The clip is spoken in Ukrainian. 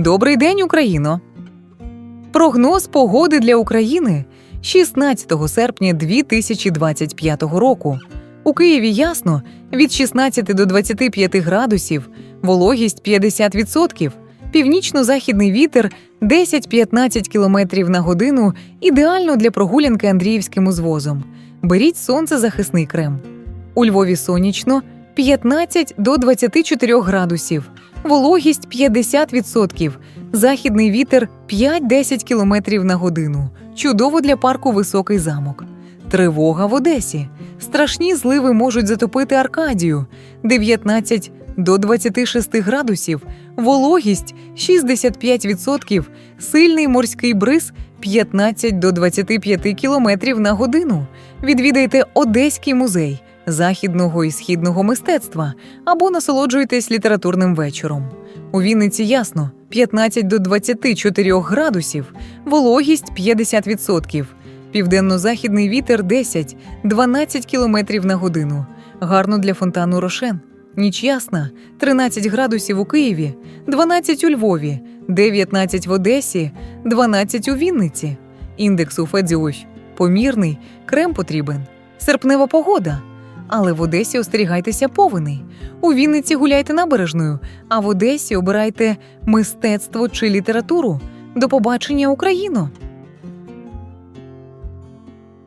Добрий день, Україно! Прогноз погоди для України 16 серпня 2025 року. У Києві ясно від 16 до 25 градусів, вологість 50%, північно-західний вітер 10-15 км на годину ідеально для прогулянки Андріївським узвозом. Беріть сонцезахисний крем. У Львові сонячно 15 до 24 градусів, вологість 50%, західний вітер 5-10 км на годину. Чудово для парку Високий замок. Тривога в Одесі. Страшні зливи можуть затопити Аркадію 19 до 26 градусів, вологість 65%, сильний морський бриз 15 до 25 км на годину. Відвідайте Одеський музей західного і східного мистецтва або насолоджуйтесь літературним вечором. У Вінниці ясно 15 до 24 градусів, вологість 50%, південно-західний вітер 10-12 км на годину. Гарно для фонтану Рошен. Ніч ясна 13 градусів у Києві, 12 у Львові, 19 в Одесі, 12 у Вінниці. Індекс у Федзіощ помірний, крем потрібен. Серпнева погода. Але в Одесі остерігайтеся повеней. У Вінниці гуляйте набережною, а в Одесі обирайте мистецтво чи літературу. До побачення, Україно!